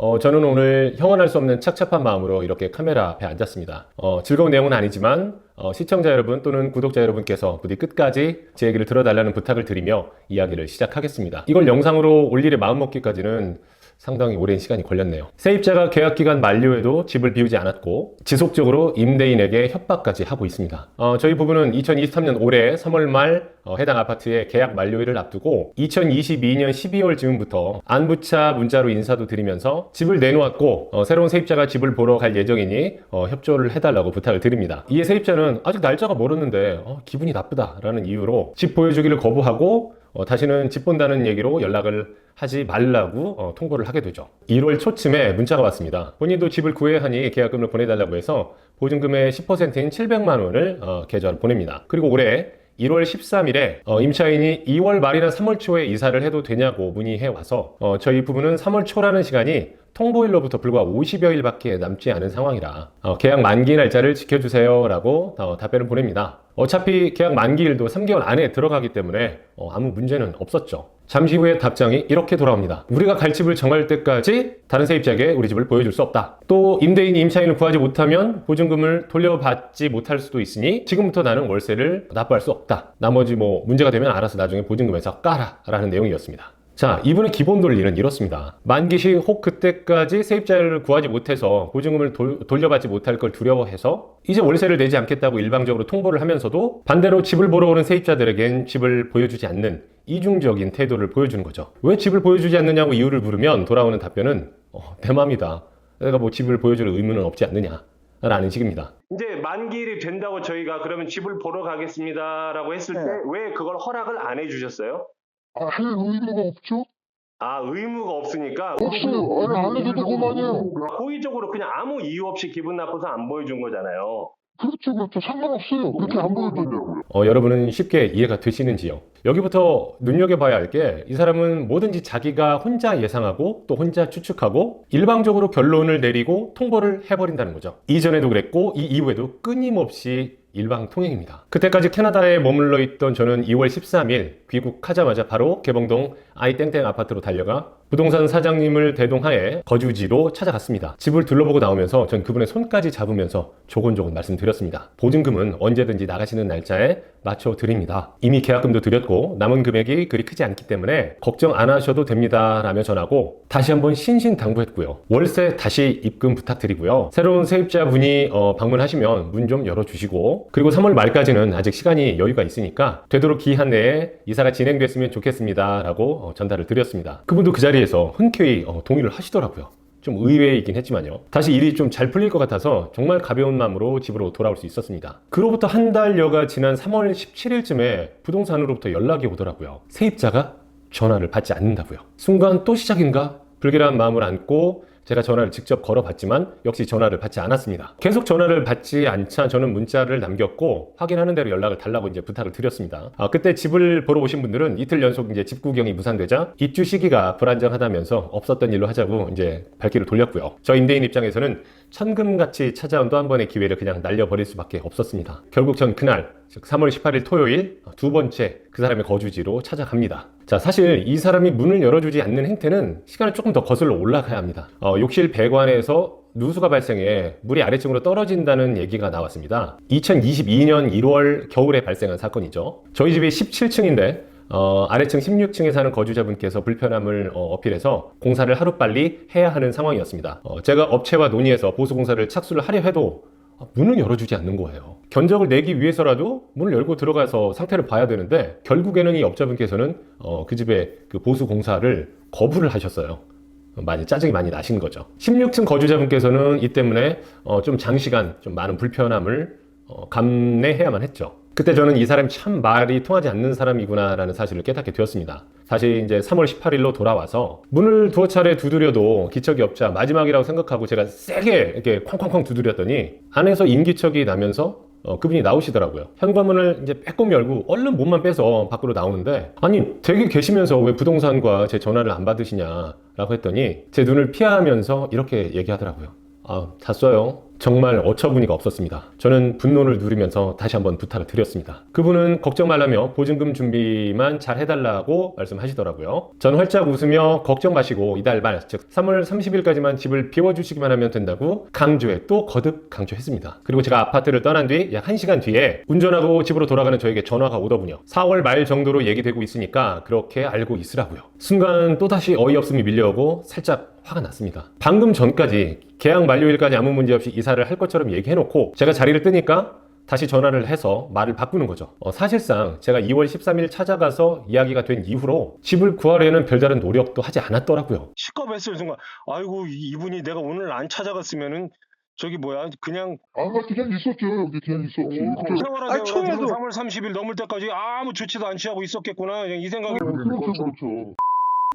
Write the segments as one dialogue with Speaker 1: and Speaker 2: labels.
Speaker 1: 어, 저는 오늘 형언할 수 없는 착잡한 마음으로 이렇게 카메라 앞에 앉았습니다. 어, 즐거운 내용은 아니지만 어, 시청자 여러분 또는 구독자 여러분께서 부디 끝까지 제 얘기를 들어달라는 부탁을 드리며 이야기를 시작하겠습니다. 이걸 영상으로 올릴의 마음먹기까지는 상당히 오랜 시간이 걸렸네요. 세입자가 계약 기간 만료에도 집을 비우지 않았고 지속적으로 임대인에게 협박까지 하고 있습니다. 어, 저희 부부는 2023년 올해 3월 말 어, 해당 아파트의 계약 만료일을 앞두고 2022년 12월 즈음부터 안부차 문자로 인사도 드리면서 집을 내놓았고 어, 새로운 세입자가 집을 보러 갈 예정이니 어, 협조를 해달라고 부탁을 드립니다. 이에 세입자는 아직 날짜가 멀었는데 어, 기분이 나쁘다라는 이유로 집 보여주기를 거부하고 어, 다시는 집 본다는 얘기로 연락을 하지 말라고 어, 통보를 하게 되죠. 1월 초쯤에 문자가 왔습니다. 본인도 집을 구해야 하니 계약금을 보내달라고 해서 보증금의 10%인 700만 원을 어, 계좌로 보냅니다. 그리고 올해 1월 13일에 어, 임차인이 2월 말이나 3월 초에 이사를 해도 되냐고 문의해 와서 어, 저희 부부는 3월 초라는 시간이 통보일로부터 불과 50여 일밖에 남지 않은 상황이라 어, 계약 만기 날짜를 지켜주세요 라고 어, 답변을 보냅니다. 어차피 계약 만기일도 3개월 안에 들어가기 때문에 어, 아무 문제는 없었죠. 잠시 후에 답장이 이렇게 돌아옵니다. 우리가 갈 집을 정할 때까지 다른 세입자에게 우리 집을 보여줄 수 없다. 또 임대인이 임차인을 구하지 못하면 보증금을 돌려받지 못할 수도 있으니 지금부터 나는 월세를 납부할 수 없다. 나머지 뭐 문제가 되면 알아서 나중에 보증금에서 까라 라는 내용이었습니다. 자, 이분의 기본 논리는 이렇습니다. 만기 시 혹 그때까지 세입자를 구하지 못해서 보증금을 돌, 돌려받지 못할 걸 두려워해서 이제 월세를 내지 않겠다고 일방적으로 통보를 하면서도 반대로 집을 보러 오는 세입자들에겐 집을 보여주지 않는 이중적인 태도를 보여주는 거죠. 왜 집을 보여주지 않느냐고 이유를 물으면 돌아오는 답변은 어, 내 맘이다. 내가 뭐 집을 보여줄 의무는 없지 않느냐. 라는 식입니다.
Speaker 2: 이제 만기일이 된다고 저희가 그러면 집을 보러 가겠습니다라고 했을 때
Speaker 3: 네.
Speaker 2: 왜 그걸 허락을 안 해주셨어요?
Speaker 3: 아, 할 의무가 없죠?
Speaker 2: 아 의무가 없으니까
Speaker 3: 없어요. 아니, 안 해도 그만이에요.
Speaker 2: 고의적으로 그냥 아무 이유 없이 기분 나빠서 안 보여준 거잖아요.
Speaker 3: 그렇죠, 그렇죠. 상관없어요. 그렇게 안 보여줬냐고요.
Speaker 1: 어, 여러분은 쉽게 이해가 되시는지요? 여기부터 눈여겨봐야 할 게 이 사람은 뭐든지 자기가 혼자 예상하고 또 혼자 추측하고 일방적으로 결론을 내리고 통보를 해버린다는 거죠. 이전에도 그랬고 이 이후에도 끊임없이 일방통행입니다. 그때까지 캐나다에 머물러 있던 저는 2월 13일 귀국하자마자 바로 개봉동 아이땡땡 아파트로 달려가 부동산 사장님을 대동하에 거주지로 찾아갔습니다. 집을 둘러보고 나오면서 전 그분의 손까지 잡으면서 조곤조곤 말씀드렸습니다. 보증금은 언제든지 나가시는 날짜에 맞춰 드립니다. 이미 계약금도 드렸고 남은 금액이 그리 크지 않기 때문에 걱정 안 하셔도 됩니다. 라며 전하고 다시 한번 신신당부했고요. 월세 다시 입금 부탁드리고요. 새로운 세입자분이 어, 방문하시면 문 좀 열어주시고 그리고 3월 말까지는 아직 시간이 여유가 있으니까 되도록 기한 내에 이사가 진행됐으면 좋겠습니다. 라고 어, 전달을 드렸습니다. 그분도 그 자리에서 흔쾌히 어, 동의를 하시더라고요. 좀 의외이긴 했지만요. 다시 일이 좀 잘 풀릴 것 같아서 정말 가벼운 마음으로 집으로 돌아올 수 있었습니다. 그로부터 한 달여가 지난 3월 17일쯤에 부동산으로부터 연락이 오더라고요. 세입자가 전화를 받지 않는다고요. 순간 또 시작인가? 불길한 마음을 안고 제가 전화를 직접 걸어봤지만 역시 전화를 받지 않았습니다. 계속 전화를 받지 않자 저는 문자를 남겼고 확인하는 대로 연락을 달라고 이제 부탁을 드렸습니다. 아, 그때 집을 보러 오신 분들은 이틀 연속 이제 집 구경이 무산되자 입주 시기가 불안정하다면서 없었던 일로 하자고 이제 발길을 돌렸고요. 저 임대인 입장에서는 천금같이 찾아온 또 한 번의 기회를 그냥 날려버릴 수밖에 없었습니다. 결국 전 그날 즉 3월 18일 토요일 두 번째 그 사람의 거주지로 찾아갑니다. 자, 사실 이 사람이 문을 열어주지 않는 행태는 시간을 조금 더 거슬러 올라가야 합니다. 어, 욕실 배관에서 누수가 발생해 물이 아래층으로 떨어진다는 얘기가 나왔습니다. 2022년 1월 겨울에 발생한 사건이죠. 저희 집이 17층인데 어, 아래층 16층에 사는 거주자분께서 불편함을 어, 어필해서 공사를 하루빨리 해야 하는 상황이었습니다. 어, 제가 업체와 논의해서 보수공사를 착수를 하려 해도 아, 문을 열어주지 않는 거예요. 견적을 내기 위해서라도 문을 열고 들어가서 상태를 봐야 되는데 결국에는 이 업자분께서는 어, 그 집의 그 보수 공사를 거부를 하셨어요. 많이 짜증이 많이 나신 거죠. 16층 거주자분께서는 이 때문에 어, 좀 장시간 좀 많은 불편함을 어, 감내해야만 했죠. 그때 저는 이 사람이 참 말이 통하지 않는 사람이구나라는 사실을 깨닫게 되었습니다. 다시 이제 3월 18일로 돌아와서 문을 두어 차례 두드려도 기척이 없자 마지막이라고 생각하고 제가 세게 이렇게 쾅쾅쾅 두드렸더니 안에서 인기척이 나면서 어, 그분이 나오시더라고요. 현관문을 이제 빼꼼 열고 얼른 몸만 빼서 밖으로 나오는데 아니 댁에 계시면서 왜 부동산과 제 전화를 안 받으시냐라고 했더니 제 눈을 피하면서 이렇게 얘기하더라고요. 아, 잤어요. 정말 어처구니가 없었습니다. 저는 분노를 누리면서 다시 한번 부탁을 드렸습니다. 그분은 걱정 말라며 보증금 준비만 잘 해달라고 말씀하시더라고요. 저는 활짝 웃으며 걱정 마시고 이달 말, 즉 3월 30일까지만 집을 비워주시기만 하면 된다고 강조해 또 거듭 강조했습니다. 그리고 제가 아파트를 떠난 뒤 약 1시간 뒤에 운전하고 집으로 돌아가는 저에게 전화가 오더군요. 4월 말 정도로 얘기되고 있으니까 그렇게 알고 있으라고요. 순간 또다시 어이없음이 밀려오고 살짝 화가 났습니다. 방금 전까지 계약 만료일까지 아무 문제 없이 이사를 할 것처럼 얘기해놓고 제가 자리를 뜨니까 다시 전화를 해서 말을 바꾸는 거죠. 어, 사실상 제가 2월 13일 찾아가서 이야기가 된 이후로 집을 구하려는 별다른 노력도 하지 않았더라고요.
Speaker 4: 시겁했어요 순간 아이고 이- 이분이 내가 오늘 안 찾아갔으면은 저기 뭐야 그냥
Speaker 3: 안갈때 그냥 있었죠. 여기 그냥 있었지. 이렇게
Speaker 4: 생활하게
Speaker 5: 아니, 처음에도-
Speaker 4: 3월 30일 넘을 때까지 아무 조치도 안 취하고 있었겠구나 그냥 이 생각이
Speaker 3: 그렇죠, 그렇죠.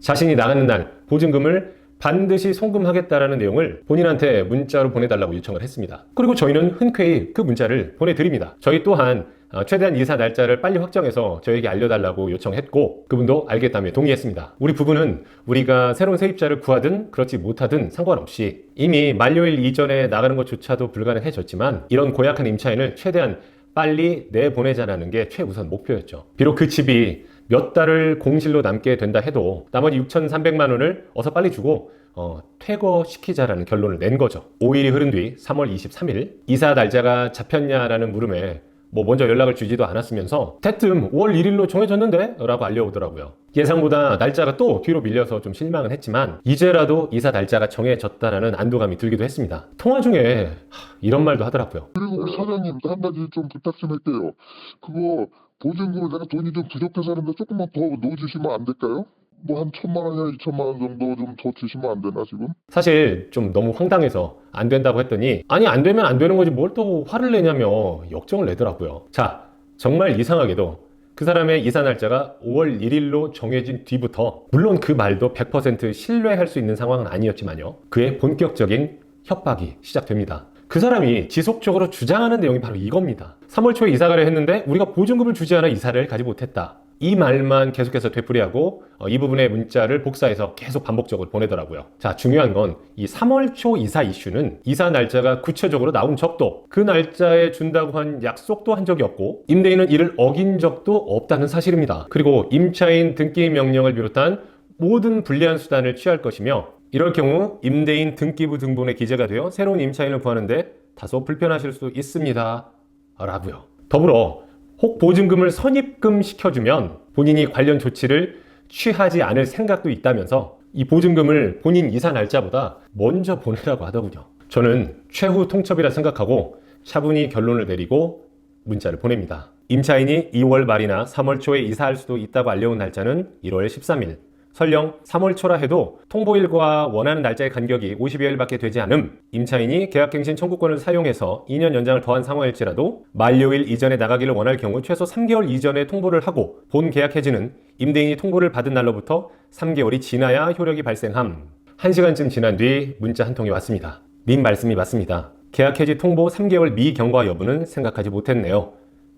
Speaker 1: 자신이 나가는 날 보증금을 반드시 송금하겠다라는 내용을 본인한테 문자로 보내달라고 요청을 했습니다. 그리고 저희는 흔쾌히 그 문자를 보내드립니다. 저희 또한 어, 최대한 이사 날짜를 빨리 확정해서 저에게 알려달라고 요청했고 그분도 알겠다며 동의했습니다. 우리 부부는 우리가 새로운 세입자를 구하든 그렇지 못하든 상관없이 이미 만료일 이전에 나가는 것조차도 불가능해졌지만 이런 고약한 임차인을 최대한 빨리 내보내자라는 게 최우선 목표였죠. 비록 그 집이 몇 달을 공실로 남게 된다 해도 나머지 6,300만 원을 어서 빨리 주고 어, 퇴거시키자라는 결론을 낸 거죠. 5일이 흐른 뒤 3월 23일 이사 날짜가 잡혔냐라는 물음에 뭐 먼저 연락을 주지도 않았으면서 대뜸 5월 1일로 정해졌는데? 라고 알려오더라고요. 예상보다 날짜가 또 뒤로 밀려서 좀 실망은 했지만 이제라도 이사 날짜가 정해졌다라는 안도감이 들기도 했습니다. 통화 중에 하, 이런 말도 하더라고요.
Speaker 3: 그리고 사장님 한 가지 좀 부탁 좀 할게요. 그거 보증금을 내가 돈이 좀 부족해서 하는데 조금만 더 넣어주시면 안 될까요? 뭐 한 천만 원이나 이천만 원 정도 좀 더 주시면 안 되나 지금?
Speaker 1: 사실 좀 너무 황당해서 안 된다고 했더니 아니 안 되면 안 되는 거지 뭘 또 화를 내냐며 역정을 내더라고요. 자 정말 이상하게도 그 사람의 이사 날짜가 5월 1일로 정해진 뒤부터 물론 그 말도 100% 신뢰할 수 있는 상황은 아니었지만요. 그의 본격적인 협박이 시작됩니다. 그 사람이 지속적으로 주장하는 내용이 바로 이겁니다. 3월 초에 이사가려 했는데 우리가 보증금을 주지 않아 이사를 가지 못했다. 이 말만 계속해서 되풀이하고 어, 이 부분의 문자를 복사해서 계속 반복적으로 보내더라고요. 자, 중요한 건 이 3월 초 이사 이슈는 이사 날짜가 구체적으로 나온 적도 그 날짜에 준다고 한 약속도 한 적이 없고 임대인은 이를 어긴 적도 없다는 사실입니다. 그리고 임차인 등기 명령을 비롯한 모든 불리한 수단을 취할 것이며 이럴 경우 임대인 등기부 등본에 기재가 되어 새로운 임차인을 구하는데 다소 불편하실 수 있습니다. 라고요. 더불어 혹 보증금을 선입금 시켜주면 본인이 관련 조치를 취하지 않을 생각도 있다면서 이 보증금을 본인 이사 날짜보다 먼저 보내라고 하더군요. 저는 최후 통첩이라 생각하고 차분히 결론을 내리고 문자를 보냅니다. 임차인이 2월 말이나 3월 초에 이사할 수도 있다고 알려온 날짜는 1월 13일. 설령 3월 초라 해도 통보일과 원하는 날짜의 간격이 50여일밖에 되지 않음 임차인이 계약갱신 청구권을 사용해서 2년 연장을 더한 상황일지라도 만료일 이전에 나가기를 원할 경우 최소 3개월 이전에 통보를 하고 본 계약 해지는 임대인이 통보를 받은 날로부터 3개월이 지나야 효력이 발생함 1시간쯤 지난 뒤 문자 한 통이 왔습니다. 님 말씀이 맞습니다. 계약 해지 통보 3개월 미 경과 여부는 생각하지 못했네요.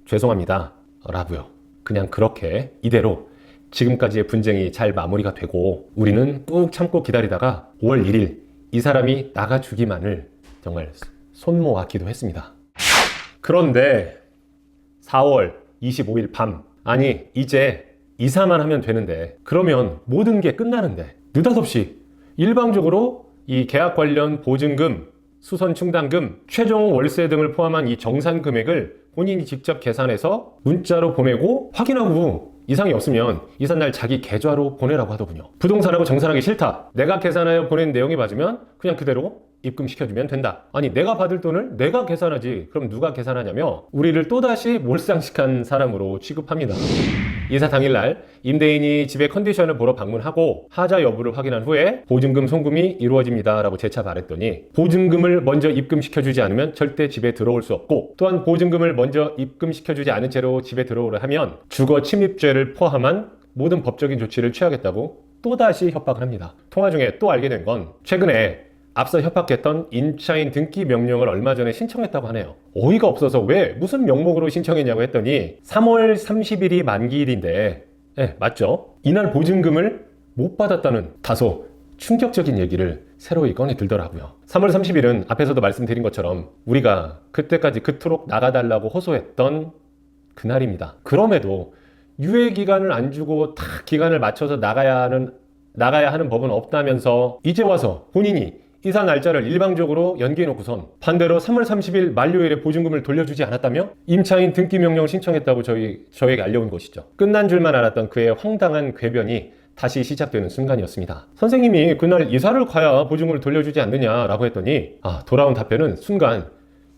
Speaker 1: 죄송합니다. 라고요. 그냥 그렇게 이대로 지금까지의 분쟁이 잘 마무리가 되고 우리는 꾹 참고 기다리다가 5월 1일 이 사람이 나가주기만을 정말 손모았기도 했습니다. 그런데 4월 25일 밤 아니 이제 이사만 하면 되는데 그러면 모든 게 끝나는데 느닷없이 일방적으로 이 계약 관련 보증금, 수선 충당금, 최종 월세 등을 포함한 이 정산 금액을 본인이 직접 계산해서 문자로 보내고 확인하고 이상이 없으면 이삿날 자기 계좌로 보내라고 하더군요. 부동산하고 정산하기 싫다. 내가 계산하여 보낸 내용이 맞으면 그냥 그대로 입금시켜주면 된다. 아니 내가 받을 돈을 내가 계산하지. 그럼 누가 계산하냐며 우리를 또다시 몰상식한 사람으로 취급합니다. 이사 당일날 임대인이 집의 컨디션을 보러 방문하고 하자 여부를 확인한 후에 보증금 송금이 이루어집니다. 라고 재차 말했더니 보증금을 먼저 입금시켜주지 않으면 절대 집에 들어올 수 없고 또한 보증금을 먼저 입금시켜주지 않은 채로 집에 들어오려 하면 주거 침입죄를 포함한 모든 법적인 조치를 취하겠다고 또다시 협박을 합니다. 통화 중에 또 알게 된 건 최근에 앞서 협박했던 임차인 등기 명령을 얼마 전에 신청했다고 하네요. 어이가 없어서 왜 무슨 명목으로 신청했냐고 했더니 3월 30일이 만기일인데 네, 맞죠? 이날 보증금을 못 받았다는 다소 충격적인 얘기를 새로이 꺼내 들더라고요. 3월 30일은 앞에서도 말씀드린 것처럼 우리가 그때까지 그토록 나가달라고 호소했던 그날입니다. 그럼에도 유예 기간을 안 주고 다 기간을 맞춰서 나가야 하는 나가야 하는 법은 없다면서 이제 와서 본인이 이사 날짜를 일방적으로 연기해 놓고선 반대로 3월 30일 만료일에 보증금을 돌려주지 않았다며 임차인 등기 명령을 신청했다고 저희 저에게 알려온 것이죠. 끝난 줄만 알았던 그의 황당한 궤변이 다시 시작되는 순간이었습니다. 선생님이 그날 이사를 가야 보증금을 돌려주지 않느냐라고 했더니 아 돌아온 답변은 순간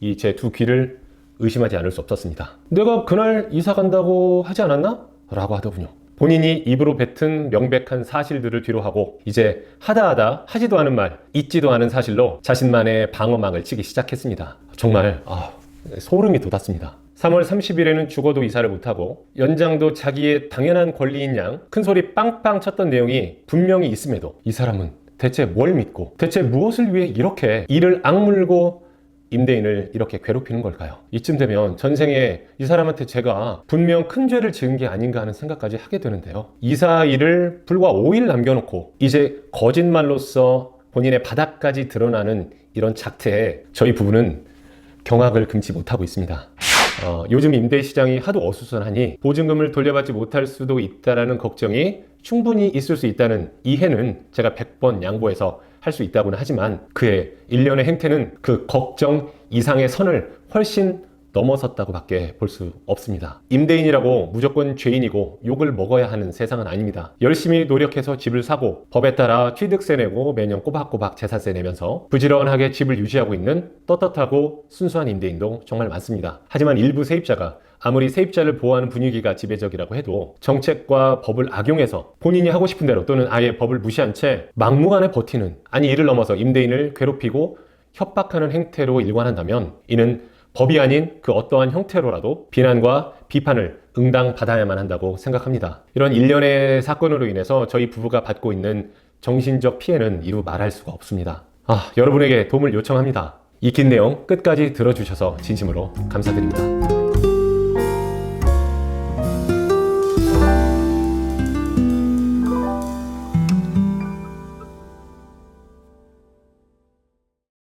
Speaker 1: 이 제 두 귀를 의심하지 않을 수 없었습니다. 내가 그날 이사 간다고 하지 않았나? 라고 하더군요. 본인이 입으로 뱉은 명백한 사실들을 뒤로하고 이제 하다 하다 하지도 않은 말, 잊지도 않은 사실로 자신만의 방어막을 치기 시작했습니다. 정말 아, 소름이 돋았습니다. 3월 30일에는 죽어도 이사를 못하고 연장도 자기의 당연한 권리인 양 큰소리 빵빵 쳤던 내용이 분명히 있음에도 이 사람은 대체 뭘 믿고 대체 무엇을 위해 이렇게 이를 악물고 임대인을 이렇게 괴롭히는 걸까요? 이쯤 되면 전생에 이 사람한테 제가 분명 큰 죄를 지은 게 아닌가 하는 생각까지 하게 되는데요. 이사 일을 불과 5일 남겨놓고 이제 거짓말로써 본인의 바닥까지 드러나는 이런 작태에 저희 부부는 경악을 금치 못하고 있습니다. 어, 요즘 임대 시장이 하도 어수선하니 보증금을 돌려받지 못할 수도 있다라는 걱정이 충분히 있을 수 있다는 이해는 제가 100번 양보해서 할 수 있다고는 하지만 그의 일련의 행태는 그 걱정 이상의 선을 훨씬 넘어섰다고 밖에 볼 수 없습니다. 임대인이라고 무조건 죄인이고 욕을 먹어야 하는 세상은 아닙니다. 열심히 노력해서 집을 사고 법에 따라 취득세 내고 매년 꼬박꼬박 재산세 내면서 부지런하게 집을 유지하고 있는 떳떳하고 순수한 임대인도 정말 많습니다. 하지만 일부 세입자가 아무리 세입자를 보호하는 분위기가 지배적이라고 해도 정책과 법을 악용해서 본인이 하고 싶은 대로 또는 아예 법을 무시한 채 막무가내 버티는 아니 이를 넘어서 임대인을 괴롭히고 협박하는 행태로 일관한다면 이는 법이 아닌 그 어떠한 형태로라도 비난과 비판을 응당 받아야만 한다고 생각합니다. 이런 일련의 사건으로 인해서 저희 부부가 받고 있는 정신적 피해는 이루 말할 수가 없습니다. 아, 여러분에게 도움을 요청합니다. 이 긴 내용 끝까지 들어주셔서 진심으로 감사드립니다.